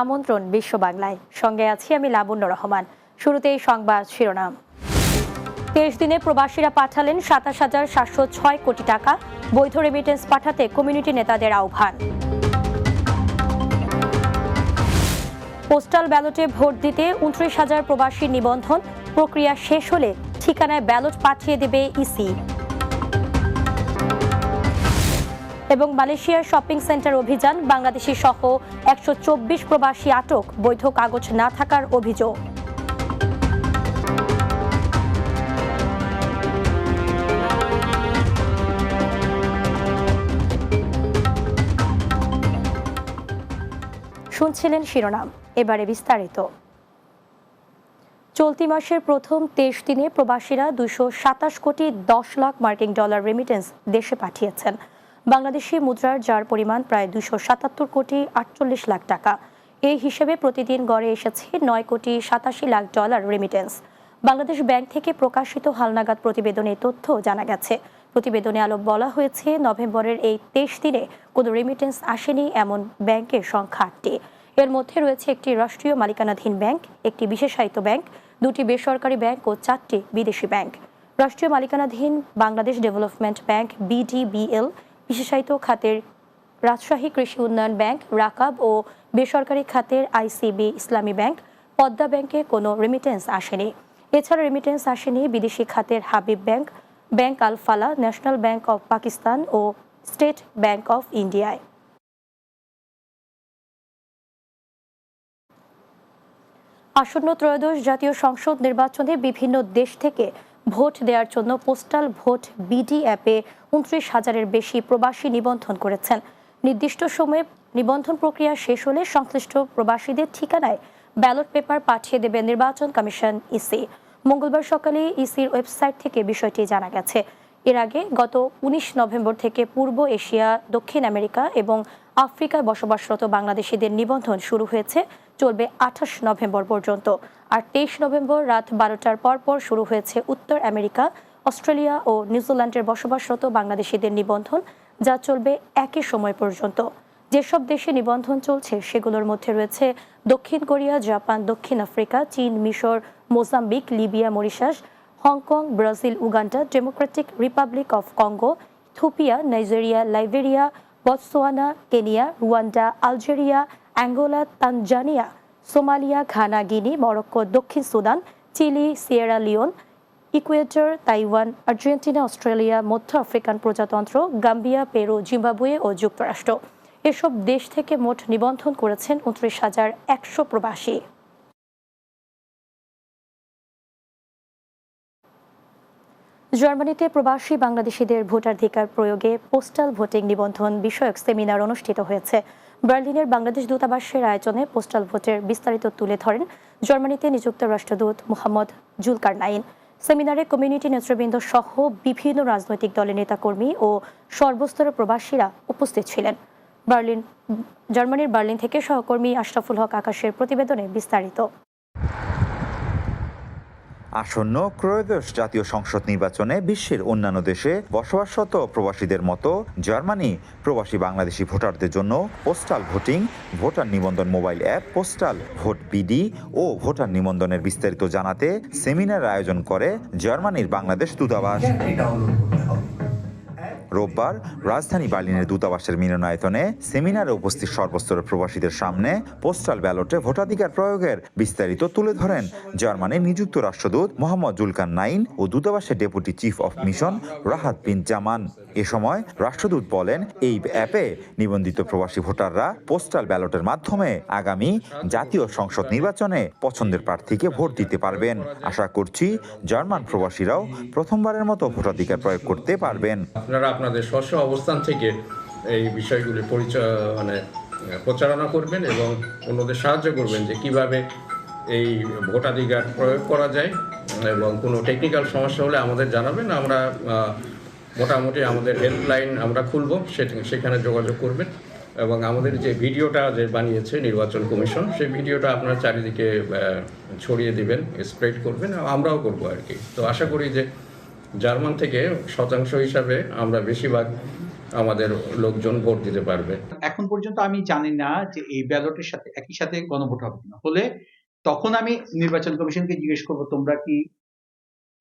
আমন্ত্রণ বিশ্ব বাংলায়। সঙ্গে আছি আমি লাবণ্য রহমান। শুরুতেই সংবাদ শিরোনাম। তেইশ দিনে প্রবাসীরা পাঠালেন সাতাশ হাজার সাতশো ছয় কোটি টাকা। বৈধ রেমিটেন্স পাঠাতে কমিউনিটি নেতাদের আহ্বান। পোস্টাল ব্যালটে ভোট দিতে উনত্রিশ হাজার প্রবাসী নিবন্ধন। প্রক্রিয়া শেষ হলে ঠিকানায় ব্যালট পাঠিয়ে দেবে ইসি এবং মালয়েশিয়ার শপিং সেন্টার অভিযান বাংলাদেশি সহ একশো চব্বিশ প্রবাসী আটক, বৈধ কাগজ না থাকার অভিযোগ। শুনছিলেন শিরোনাম, এবারে বিস্তারিত। চলতি মাসের প্রথম তেইশ দিনে প্রবাসীরা দুশো কোটি দশ লাখ মার্কিন ডলার রেমিটেন্স দেশে পাঠিয়েছেন। বাংলাদেশি মুদ্রার যার পরিমাণ প্রায় দুশো সাতাত্তর কোটি আটচল্লিশ লাখ টাকা। এই হিসেবে প্রতিদিন গড়ে এসেছে নয় কোটি সাতাশি lakh dollar remittance Bangladesh bank থেকে প্রকাশিত হালনাগাদ প্রতিবেদনে তথ্য জানা গেছে। প্রতিবেদনে আলো বলা হয়েছে, নভেম্বরের এই তেইশ দিনে কোনো রেমিটেন্স আসেনি এমন ব্যাংকের সংখ্যা আটটি। এর মধ্যে রয়েছে একটি রাষ্ট্রীয় মালিকানাধীন ব্যাংক, একটি বিশেষায়িত ব্যাংক, দুটি বেসরকারি ব্যাংক ও চারটি বিদেশি ব্যাংক। রাষ্ট্রীয় মালিকানাধীন বাংলাদেশ ডেভেলপমেন্ট ব্যাংক, বিডিবিএল বিশেষায়িত খাতের রাজশাহী কৃষি উন্নয়ন ব্যাংক, রাকাব ও বেসরকারি খাতের আইসিবি ইসলামী ব্যাংক, পদ্মা ব্যাংকে কোনো রেমিটেন্স আসেনি। এছাড়া রেমিটেন্স আসেনি বিদেশি খাতের Habib bank bank Alfalah national bank of Pakistan O state bank of ইন্ডিয়ায়। আসন্ন ত্রয়োদশ জাতীয় সংসদ নির্বাচনে বিভিন্ন দেশ থেকে ভোট দেওয়ার জন্য পোস্টাল ভোট বিডি অ্যাপে উনত্রিশ হাজারের বেশি প্রবাসী নিবন্ধন করেছেন। নির্দিষ্ট সময়ে নিবন্ধন প্রক্রিয়া শেষ হলে সংশ্লিষ্ট প্রবাসীদের ঠিকানায় ব্যালট পেপার পাঠিয়ে দেবে নির্বাচন কমিশন ইসি। মঙ্গলবার সকালে ইসির ওয়েবসাইট থেকে বিষয়টি জানা গেছে। এর আগে গত উনিশ নভেম্বর থেকে পূর্ব এশিয়া, দক্ষিণ আমেরিকা এবং আফ্রিকায় বসবাসরত বাংলাদেশিদের নিবন্ধন শুরু হয়েছে। চলবে আঠাশ নভেম্বর পর্যন্ত। আর তেইশ নভেম্বর রাত বারোটার পর পর শুরু হয়েছে উত্তর আমেরিকা, অস্ট্রেলিয়া ও নিউজিল্যান্ডের বসবাসরত বাংলাদেশিদের নিবন্ধন, যা চলবে একই সময় পর্যন্ত। যেসব দেশে নিবন্ধন চলছে, সেগুলোর মধ্যে রয়েছে দক্ষিণ কোরিয়া, জাপান, দক্ষিণ আফ্রিকা, চীন, মিশর, Mozambique, Libya, Mauritius, Hong Kong, Brazil, Uganda Democratic Republic of Congo থুপিয়া Nigeria, Liberia Botswana Kenya, Rwanda, Algeria, Angola, Tanzania Somalia, Ghana, Guinea, Morocco, দক্ষিণ Sudan, Chile, Sierra Leone, Ecuador, Taiwan, Argentina, Australia, মধ্য African প্রজাতন্ত্র, Gambia, Peru, Zimbabwe ও যুক্তরাষ্ট্র। এসব দেশ থেকে মোট নিবন্ধন করেছেন উনত্রিশ হাজার একশো প্রবাসী। জার্মানিতে প্রবাসী বাংলাদেশিদের ভোটাধিকার প্রয়োগে পোস্টাল ভোটিং নিবন্ধন বিষয়ক সেমিনার অনুষ্ঠিত হয়েছে। বার্লিনের বাংলাদেশ দূতাবাসের আয়োজনে পোস্টাল ভোটের বিস্তারিত তুলে ধরেন জার্মানিতে নিযুক্ত রাষ্ট্রদূত মোহাম্মদ জুলকার নাইন সেমিনারে কমিউনিটি নেতৃবৃন্দ সহ বিভিন্ন রাজনৈতিক দলের নেতাকর্মী ও সর্বস্তরের প্রবাসীরা উপস্থিত ছিলেন। বার্লিন, জার্মানির বার্লিন থেকে সহকর্মী আশরাফুল হক আকাশের প্রতিবেদনে বিস্তারিত। আসন্ন ক্রয়োদশ জাতীয় সংসদ নির্বাচনে বিশ্বের অন্যান্য দেশে বসবাসরত প্রবাসীদের মতো জার্মানি প্রবাসী বাংলাদেশি ভোটারদের জন্য পোস্টাল ভোটিং, ভোটার নিবন্ধন mobile app, postal vote BD ও ভোটার নিবন্ধনের বিস্তারিত জানাতে সেমিনার আয়োজন করে জার্মানির বাংলাদেশ দূতাবাস। রোববার রাজধানী বার্লিনের দূতাবাসের মিলনায়তনে সেমিনারে উপস্থিত সর্বস্তরের প্রবাসীদের সামনে পোস্টাল ব্যালটে ভোটাধিকার প্রয়োগের বিস্তারিত তুলে ধরেন জার্মানির নিযুক্ত রাষ্ট্রদূত মোহাম্মদ জুলকান নাইন ও দূতাবাসের deputy chief of mission Rahat bin Zaman. এ সময় রাষ্ট্রদূত বলেন, এই অ্যাপে নিবন্ধিত প্রবাসী ভোটাররা পোস্টাল ব্যালটের মাধ্যমে আগামী জাতীয় সংসদ নির্বাচনে পছন্দের প্রার্থীকে ভোট দিতে পারবেন। আশা করছি জার্মান প্রবাসীরাও প্রথমবারের মতো ভোটাধিকার প্রয়োগ করতে পারবেন। আপনারা আপনাদের স্বস্ব অবস্থান থেকে এই বিষয়গুলি পরিচয় মানে প্রচারণা করবেন এবং অন্যদের সাহায্য করবেন যে কীভাবে এই ভোটাধিকার প্রয়োগ করা যায় এবং কোনো টেকনিক্যাল সমস্যা হলে আমাদের জানাবেন। আমরা মোটামুটি আমাদের হেল্পলাইন আমরা খুলব সেখানে যোগাযোগ করবেন এবং আমাদের যে ভিডিওটা যে বানিয়েছে নির্বাচন কমিশন, সেই ভিডিওটা আপনারা চারিদিকে ছড়িয়ে দিবেন স্প্রেড করবেন, আমরাও করব আর কি। তো আশা করি যে জার্মান থেকে শতাংশ হিসাবে আমরা বেশিরভাগ আমাদের লোকজন ভোট দিতে পারবে। এখন পর্যন্ত আমি জানি না যে এই ব্যালটের সাথে একই সাথে গণভোট হবে কিনা। হলে তখন আমি নির্বাচন কমিশনকে জিজ্ঞেস করব, তোমরা কি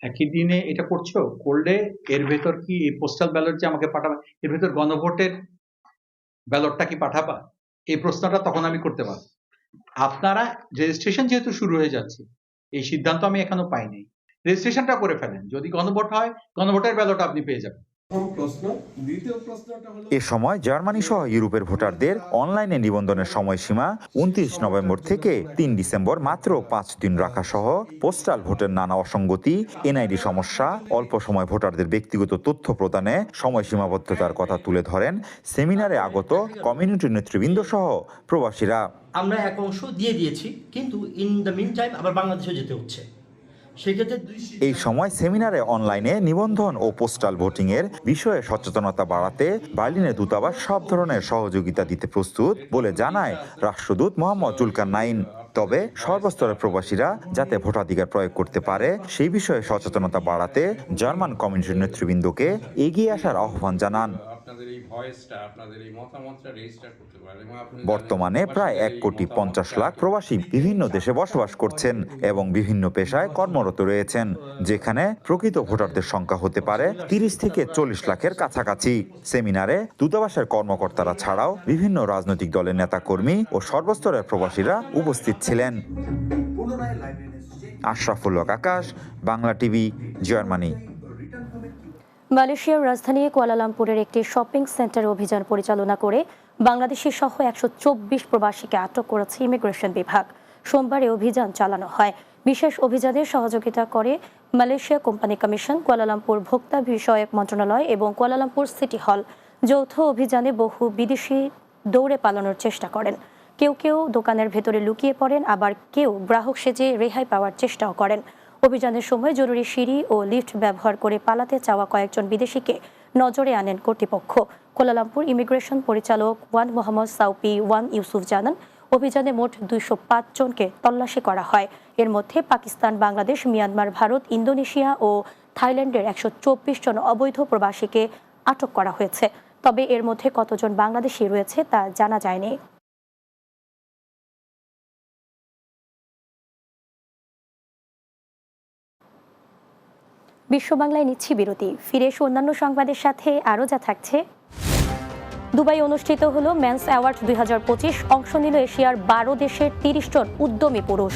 একই দিনে এটা করছ? করলে এর ভেতর কি এই পোস্টাল ব্যালট যে আমাকে পাঠাবে, এর ভেতর গণভোটের ব্যালটটা কি পাঠাবা? এই প্রশ্নটা তখন আমি করতে পারব। আপনারা রেজিস্ট্রেশন যেহেতু শুরু হয়ে যাচ্ছে, এই সিদ্ধান্ত আমি এখনও পাইনি। রেজিস্ট্রেশনটা করে ফেলেন। যদি গণভোট হয় গণভোটের ব্যালট আপনি পেয়ে যাবেন। প্রথম প্রশ্ন দ্বিতীয় প্রশ্নটা হলো এ সময় জার্মানি সহ ইউরোপের ভোটারদের অনলাইনে নিবন্ধনের সময়সীমা উনত্রিশ নভেম্বর থেকে তিন ডিসেম্বর মাত্র পাঁচ দিন রাখা সহ পোস্টাল ভোটের নানা অসঙ্গতি এনআইডি সমস্যা অল্প সময় ভোটারদের ব্যক্তিগত তথ্য প্রদানে সময় সীমাবদ্ধতার কথা তুলে ধরেন সেমিনারে আগত কমিউনিটি নেতৃবৃন্দ সহ প্রবাসীরা। আমরা এক অংশ দিয়ে দিয়েছি কিন্তু ইন দ্য মিন টাইম আবার বাংলাদেশেও যেতে হচ্ছে। এই সময় সেমিনারে অনলাইনে নিবন্ধন ও পোস্টাল ভোটিং এর বিষয়ে সচেতনতা বাড়াতে বার্লিনের দূতাবাস সব ধরনের সহযোগিতা দিতে প্রস্তুত বলে জানায় রাষ্ট্রদূত মোহাম্মদ জুলকার নাইন। তবে সর্বস্তরের প্রবাসীরা যাতে ভোটাধিকার প্রয়োগ করতে পারে, সেই বিষয়ে সচেতনতা বাড়াতে জার্মান কমিউনিটির নেতৃবৃন্দকে এগিয়ে আসার আহ্বান জানান। আপনাদের এই ভয়েসটা আপনাদের এই মতামতটা রেজিস্টার করতে পারেন এবং বর্তমানে প্রায় এক কোটি পঞ্চাশ লাখ প্রবাসী বিভিন্ন দেশে বসবাস করছেন এবং বিভিন্ন পেশায় কর্মরত রয়েছেন যেখানে প্রকৃত ভোটারদের সংখ্যা হতে পারে তিরিশ থেকে চল্লিশ লাখের কাছাকাছি। সেমিনারে দূতাবাসের কর্মকর্তারা ছাড়াও বিভিন্ন রাজনৈতিক দলের নেতাকর্মী ও সর্বস্তরের প্রবাসীরা উপস্থিত ছিলেন। Ashraful Haque Akash Bangla TV Germany. মালয়েশিয়ার রাজধানী কুয়ালালামপুরের একটি শপিং সেন্টারে অভিযান পরিচালনা করে বাংলাদেশি সহ একশো চব্বিশ প্রবাসীকে আটক করেছে ইমিগ্রেশন বিভাগ। সোমবার অভিযান চালানো হয়। বিশেষ অভিযানে সহযোগিতা করে মালয়েশিয়া কোম্পানি কমিশন, কুয়ালালামপুর ভোক্তা বিষয়ক মন্ত্রণালয় এবং কুয়ালালামপুর সিটি হল। যৌথ অভিযানে বহু বিদেশি দৌড়ে পালানোর চেষ্টা করেন। কেউ কেউ দোকানের ভেতরে লুকিয়ে পড়েন, আবার কেউ গ্রাহক সেজে রেহাই পাওয়ার চেষ্টাও করেন। অভিযানের সময় জরুরি সিঁড়ি ও লিফট ব্যবহার করে পালাতে চাওয়া কয়েকজন বিদেশিকে নজরে আনেন কর্তৃপক্ষ। কোলালামপুর ইমিগ্রেশন পরিচালক Wan Mohammad Saupi Wan Yusuf জানান, অভিযানে মোট দুইশো পাঁচ জনকে তল্লাশি করা হয়। এর মধ্যে পাকিস্তান, বাংলাদেশ, মিয়ানমার, ভারত, ইন্দোনেশিয়া ও থাইল্যান্ডের একশো চব্বিশ জন অবৈধ প্রবাসীকে আটক করা হয়েছে। তবে এর মধ্যে কতজন বাংলাদেশি রয়েছে তা জানা যায়নি। বিশ্ব বাংলায় নিচ্ছি বিরতি। ফিরে এসে অন্যান্য সংবাদের সাথে, আরও যা থাকছে। দুবাই অনুষ্ঠিত হলো ম্যান্স অ্যাওয়ার্ড দুই হাজার পঁচিশ। অংশ নিল এশিয়ার বারো দেশের তিরিশ জন উদ্যমী পুরুষ।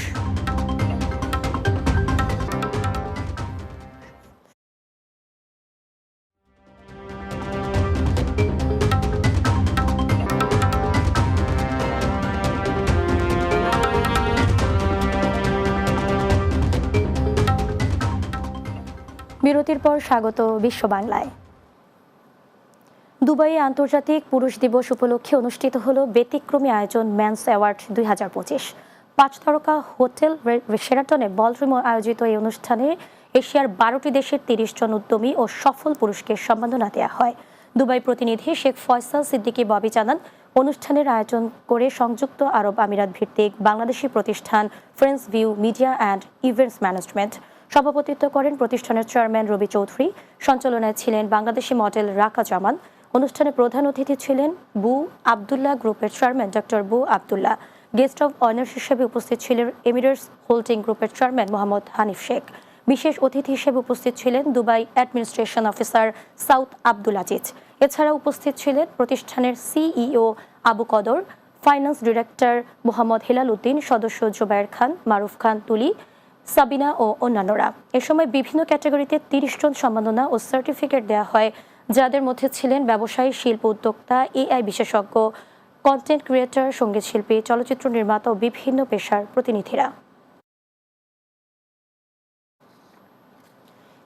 বিরতির পর স্বাগত বিশ্ব বাংলায় দুবাইয়ে আন্তর্জাতিক পুরুষ দিবস উপলক্ষে অনুষ্ঠিত হলো ব্যতিক্রমী আয়োজন ম্যান্স অ্যাওয়ার্ড দুই হাজার পঁচিশ। পাঁচ তারকা হোটেল শেরাটনে বলরুমে আয়োজিত এই অনুষ্ঠানে এশিয়ার বারোটি দেশের তিরিশ জন উদ্যমী ও সফল পুরুষকে সম্মাননা দেওয়া হয়। দুবাই প্রতিনিধি শেখ ফয়সাল সিদ্দিকী ববি জানান, অনুষ্ঠানের আয়োজন করে সংযুক্ত আরব আমিরাত ভিত্তিক বাংলাদেশি প্রতিষ্ঠান Friends View Media and Events Management সভাপতিত্ব করেন প্রতিষ্ঠানের চেয়ারম্যান রবি চৌধুরী। সঞ্চালনায় ছিলেন বাংলাদেশি মডেল রাকা জামান। অনুষ্ঠানে প্রধান অতিথি ছিলেন বু আবদুল্লাহ গ্রুপের চেয়ারম্যান ডক্টর বু আবদুল্লাহ। গেস্ট অব অনার্স হিসেবে উপস্থিত ছিলেন এমিরেটস হোল্ডিং গ্রুপের চেয়ারম্যান মোহাম্মদ হানিফ শেখ। বিশেষ অতিথি হিসেবে উপস্থিত ছিলেন Dubai administration officer Saud Abdul Aziz. এছাড়া উপস্থিত ছিলেন প্রতিষ্ঠানের CEO Abu Kadar, finance director Mohammad Helal Uddin, সদস্য জোবায়ের খান, মারুফ খান তুলি সাবিনা ও অন্যান্যরা। এ সময় বিভিন্ন ক্যাটাগরিতে তিরিশ জন সম্মাননা ও সার্টিফিকেট দেওয়া হয়, যাদের মধ্যে ছিলেন ব্যবসায়ী, শিল্প উদ্যোক্তা, এআই বিশেষজ্ঞ কন্টেন্ট ক্রিয়েটর সংগীত শিল্পী, চলচ্চিত্র নির্মাতা ও বিভিন্ন পেশার প্রতিনিধিরা।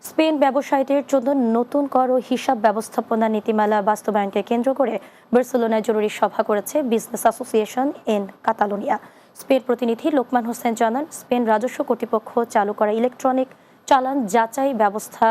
স্পেন ব্যবসায়ীদের জন্য নতুন কর ও হিসাব ব্যবস্থাপনা নীতিমালা বাস্তবায়নকে কেন্দ্র করে বার্সেলোনায় জরুরি সভা করেছে Business Association in Catalonia. Spain প্রতিনিধি লোকমান হোসেন জানান, স্পেন রাজস্ব কর্তৃপক্ষ চালু করা ইলেকট্রনিক চালান যাচাই ব্যবস্থা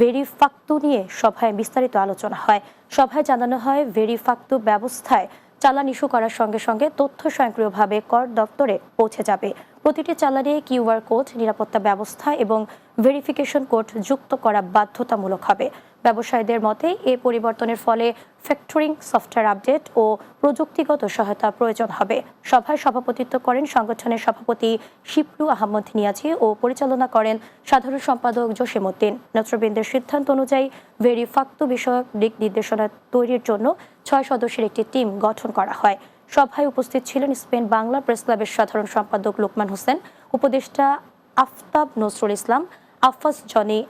ভেরিফাক্তু নিয়ে সভায় বিস্তারিত আলোচনা হয়। সভায় জানানো হয়, ভেরিফাক্তু ব্যবস্থায় চালান ইস্যু করার সঙ্গে সঙ্গে তথ্য স্বয়ংক্রিয়ভাবে কর দপ্তরে পৌঁছে যাবে। প্রতিটি চালানে কিউআর কোড, নিরাপত্তা ব্যবস্থা এবং ভেরিফিকেশন কোড যুক্ত করা বাধ্যতামূলক হবে। ব্যবসায়ীদের মতে, এ পরিবর্তনের ফলে ফ্যাক্টরিং সফটওয়্যার আপডেট ও প্রযুক্তিগত সহায়তা প্রয়োজন হবে। সভায় সভাপতিত্ব করেন সংগঠনের সভাপতি শিপলু আহমদ নিয়াজি ও পরিচালনা করেন সাধারণ সম্পাদক জসিমউদ্দিন নেতৃবৃন্দের সিদ্ধান্ত অনুযায়ী, ভেরি ফাক্তু বিষয়ক দিক নির্দেশনা তৈরির জন্য ছয় সদস্যের একটি টিম গঠন করা হয়। সভায় উপস্থিত ছিলেন স্পেন বাংলা প্রেস ক্লাবের সাধারণ সম্পাদক লোকমান হোসেন, উপদেষ্টা আফতাব নজরুল ইসলাম আফাজ জনি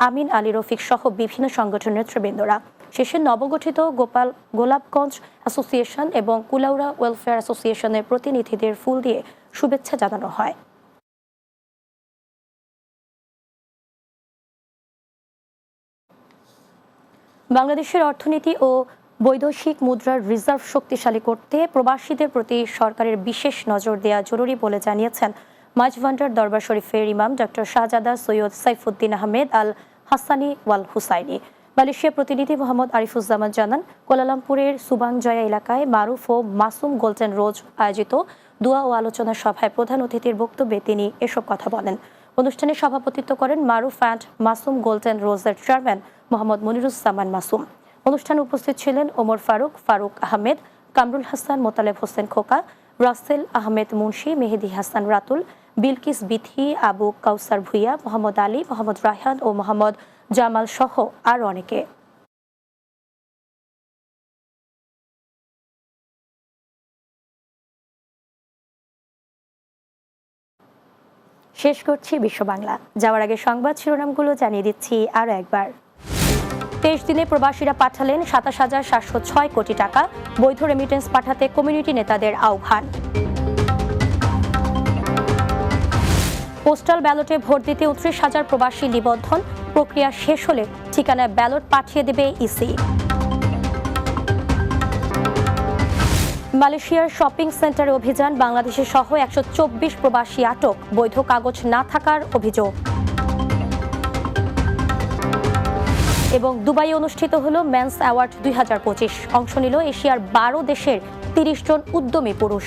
আমিন আলী রফিক সহ বিভিন্ন সংগঠনের নেতৃবৃন্দরা। শেষে নবগঠিত গোপাল গোলাপগঞ্জ অ্যাসোসিয়েশন এবং কুলাউড়া ওয়েলফেয়ার অ্যাসোসিয়েশনের প্রতিনিধিদের ফুল দিয়ে শুভেচ্ছা জানানো হয়। বাংলাদেশের অর্থনীতি ও বৈদেশিক মুদ্রার রিজার্ভ শক্তিশালী করতে প্রবাসীদের প্রতি সরকারের বিশেষ নজর দেওয়া জরুরি বলে জানিয়েছেন মাঝভান্ডার দরবার শরীফের ইমাম ডক্টর শাহজাদা সৈয়দ সাইফুদ্দিন আহমেদ আল হাসানি ওয়াল হুসাইনি। মালয়েশিয়া প্রতিনিধি মোহাম্মদ আরিফুজ্জামান জানান, কোলালামপুরের সুবাংজয়া এলাকায় মারুফ ও মাসুম গোল্ডেন রোজ আয়োজিত দোয়া ও আলোচনা সভায় প্রধান অতিথির বক্তব্যে তিনি এসব কথা বলেন। অনুষ্ঠানে সভাপতিত্ব করেন মারুফ অ্যান্ড মাসুম গোল্ডেন রোজের চেয়ারম্যান মোহাম্মদ মনিরুজ্জামান মাসুম। অনুষ্ঠানে উপস্থিত ছিলেন ওমর ফারুক ফারুক আহমেদ, কামরুল হাসান, মোতালেব হোসেন খোকা, রাসেল আহমেদ মুন্সি, মেহেদি হাসান রাতুল বিলকিস বিথি, আবু কাউসার ভুইয়া, মোহাম্মদ আলী, মোহাম্মদ রায়হান ও মোহাম্মদ জামাল সহ আর অনেকে। শেষ করছি বিশ্ব বাংলা। যাওয়ার আগে সংবাদ শিরোনামগুলো জানিয়ে দিচ্ছি আরও একবার। তেইশ দিনে প্রবাসীরা পাঠালেন সাতাশ হাজার সাতশো ছয় কোটি টাকা, বৈধ রেমিটেন্স পাঠাতে কমিউনিটি নেতাদের আহ্বান। পোস্টাল ব্যালটে ভোট দিতে উনত্রিশ হাজার প্রবাসী নিবন্ধন। প্রক্রিয়া শেষ হলে ঠিকানায় ব্যালট পাঠিয়ে দেবে ইসি। মালয়েশিয়ার শপিং সেন্টারে অভিযান বাংলাদেশের সহ একশো চব্বিশ প্রবাসী আটক, বৈধ কাগজ না থাকার অভিযোগ। এবং দুবাই অনুষ্ঠিত হলো মেন্স অ্যাওয়ার্ড দুই হাজার পঁচিশ। অংশ নিল এশিয়ার বারো দেশের তিরিশ জন উদ্যমী পুরুষ।